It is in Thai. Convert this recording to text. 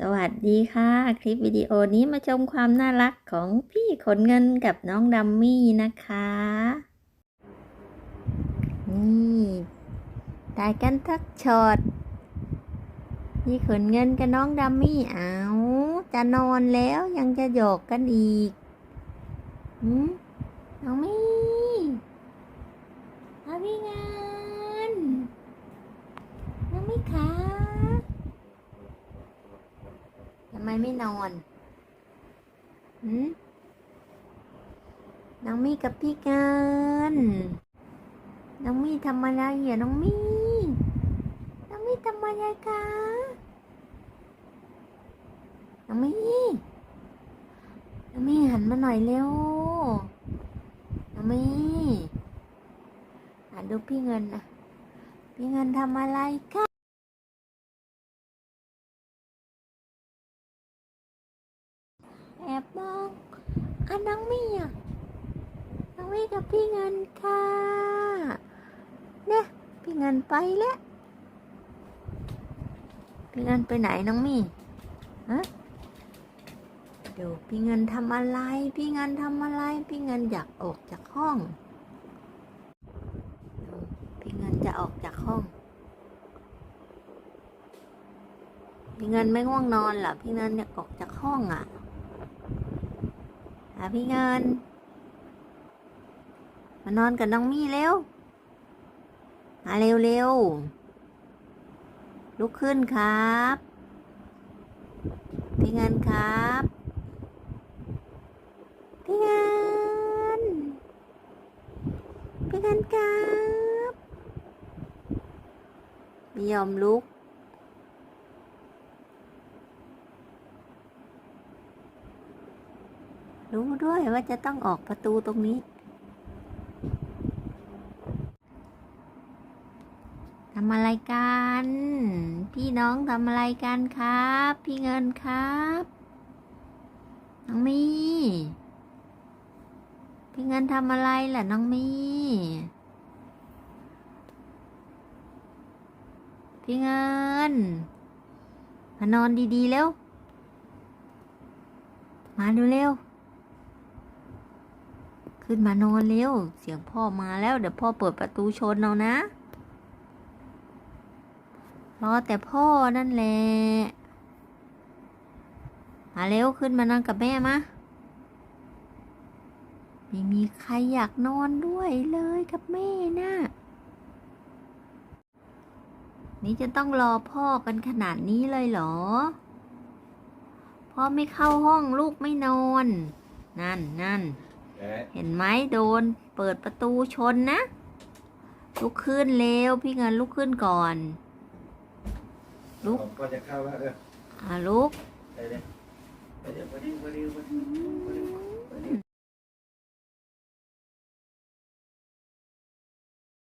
สวัสดีค่ะ คลิปวิดีโอนี้มาชมความน่ารักของพี่ขนเงินกับน้องดัมมี่นะคะ นี่ได้กันทักช็อตพี่ขนเงินกับน้องดัมมี่เอาจะนอนแล้วยังจะหยอกกันอีกหืมน้องมี่เอาพี่งานน้องมี่คะ ทำ ไม่นอนหืมน้องมี่กับพี่กันน้องมี่ทำอะไรเหรอน้องมี่น้องมี่ทำอะไรคะน้องมี่น้องมี่หันมาหน่อยเร็วน้องมี่หันดูพี่เงินนะพี่เงินทำอะไรคะ อันน้องมี่อะน้องมี่กับพี่เงินค่ะเนี่ยพี่เงินไปแล้วพี่เงินไปไหนน้องมี่ฮะเดี๋ยวพี่เงินทำอะไร พี่เงินทำอะไร พี่เงินอยากออกจากห้อง พี่เงินจะออกจากห้อง พี่เงินไม่ง่วงนอนเหรอพี่เงินอยากออกจากห้องอะ หาพี่เงิน มานอนกับน้องมี่เร็ว มาเร็วเร็วลุกขึ้นครับพี่เงินครับพี่เงินพี่เงินครับไม่ยอมลุก รู้ด้วยว่าจะต้องออกประตูตรงนี้ทำอะไรกัน พี่น้องทำอะไรกันครับ พี่เงินครับ น้องมีพี่เงินทำอะไรล่ะน้องมีพี่เงิน มานอนดีๆเร็ว มาดูเร็ว ขึ้นมานอนเร็ว เสียงพ่อมาแล้วเดี๋ยวพ่อเปิดประตูชนเอานะ รอแต่พ่อนั่นแหละ มาเร็วขึ้นมานอนกับแม่มาไม่มีใครอยากนอนด้วยเลยกับแม่นะนี่จะต้องรอพ่อกันขนาดนี้เลยเหรอ พ่อไม่เข้าห้องลูกไม่นอน นั่นนั่น เอ๊ะเห็นไหมโดน เปิดประตูชนนะ ลุกขึ้นเร็วพี่เงินลุกขึ้นก่อน ลุก ผมก็จะเข้าแล้วเอออ่าลุก ไปเลยไปเดี๋ยวไปเดี๋ยวไปเดี๋ยวไปเดี๋ยว